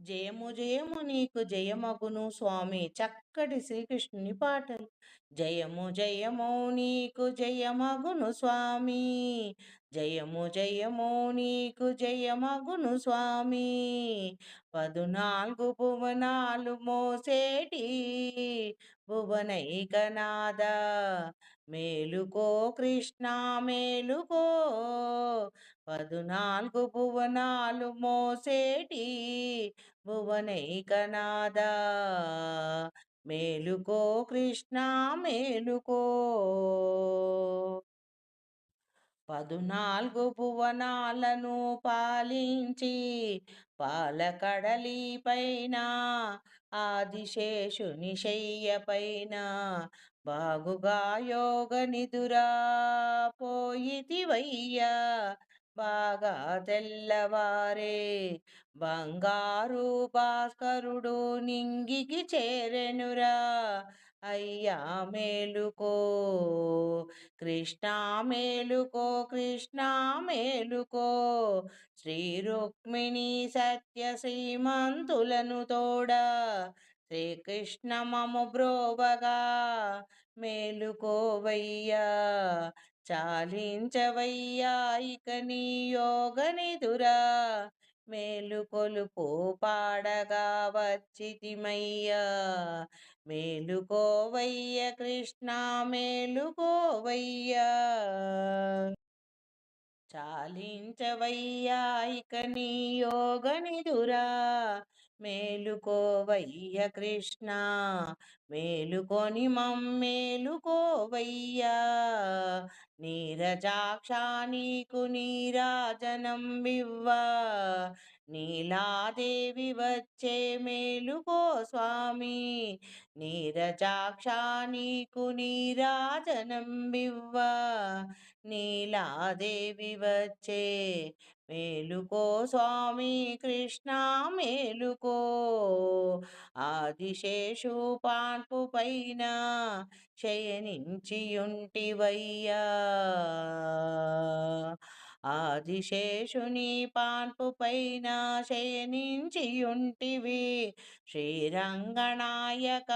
జయము జయము నీకు జయమగును స్వామి. చక్కటి శ్రీకృష్ణుని పాటలు. జయము జయము నీకు జయమగును స్వామి. జయము జయము నీకు జయమగును స్వామి. పదునాలుగు భువనాలు మోసేటి భువనైకనాద మేలుకో కృష్ణ మేలుకో పదునాలుగు భువనాలు మోసేటి భువనైకనాద మేలుకో కృష్ణ మేలుకో పదునాలుగు భువనాలను పాలించి పాలకడలి పైన ఆదిశేషుని శయ్య పైన బాగుగా యోగ నిదురా పోయితివయ్యా బాగా తెల్లవారే బంగారు భాస్కరుడు నింగికి చేరెనురా అయ్యా మేలుకో కృష్ణ మేలుకో కృష్ణ మేలుకో. శ్రీ రుక్మిణి సత్య శ్రీమంతులను తోడా. శ్రీకృష్ణ మము బ్రోవగా. మేలుకోవయ్యా చాలించవయ్యా ఇక నీ యోగనిదురా. మేలుకొలుపు పాడగా వచ్చితిమయ్యా. మేలుకోవయ్య కృష్ణ మేలుకోవయ్యా. చాలించవయ్యా ఇక నీ యోగనిదురా. మేలుకోవయ్య కృష్ణ మేలుకొని మమ్మేలుకోవయ్యా. నీరజాక్ష నీకు నీరాజనం వివ్వా నీలాదేవి వచ్చే మేలుకో స్వామి. నీరజాక్ష నీకు నీరాజనంబివ్వ. నీలాదేవి వచ్చే మేలుకో స్వామి కృష్ణ మేలుకో ఆదిశేషు పాన్పు పైన శయనించియుంటివయ్యా ఆదిశేషుని పాన్పు పైన శయనించియుంటివి. శ్రీరంగనాయక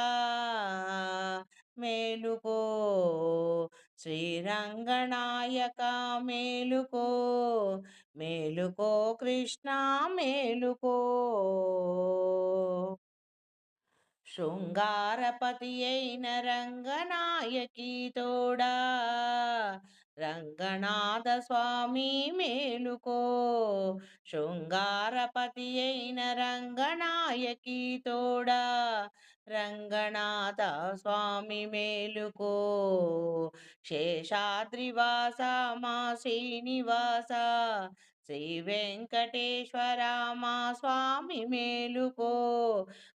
మేలుకో. శ్రీరంగనాయక మేలుకో. మేలుకో కృష్ణ మేలుకో. శృంగారపతి అయిన రంగనాయకి తోడా. రంగనాథ స్వామి మేలుకో. శృంగారపతి అయిన రంగనాయకి తోడా. రంగనాథ స్వామి మేలుకో. శేషాద్రివాస మా శ్రీనివాస. శ్రీ వెంకటేశ్వర మా స్వామి మేలుకో.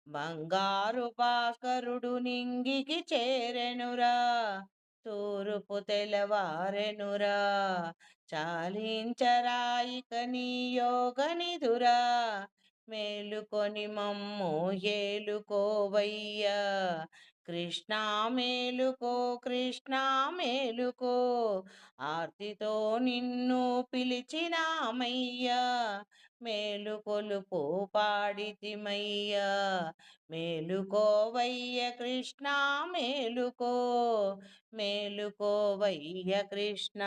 బంగారు భాస్కరుడు నింగికి చేరెనురా. తూరుపు తెలవారెనురా? చాలించరాయిక నీ యోగనిదురా మేలుకొని మమ్ము ఏలుకోవయ్యా. కృష్ణ మేలుకో కృష్ణ మేలుకో. ఆర్తితో నిన్ను పిలిచినామయ్యా. మేలుకొలుపు పాడితిమయ్యా. మేలుకోవయ్య కృష్ణ మేలుకో మేలుకోవయ్య కృష్ణ.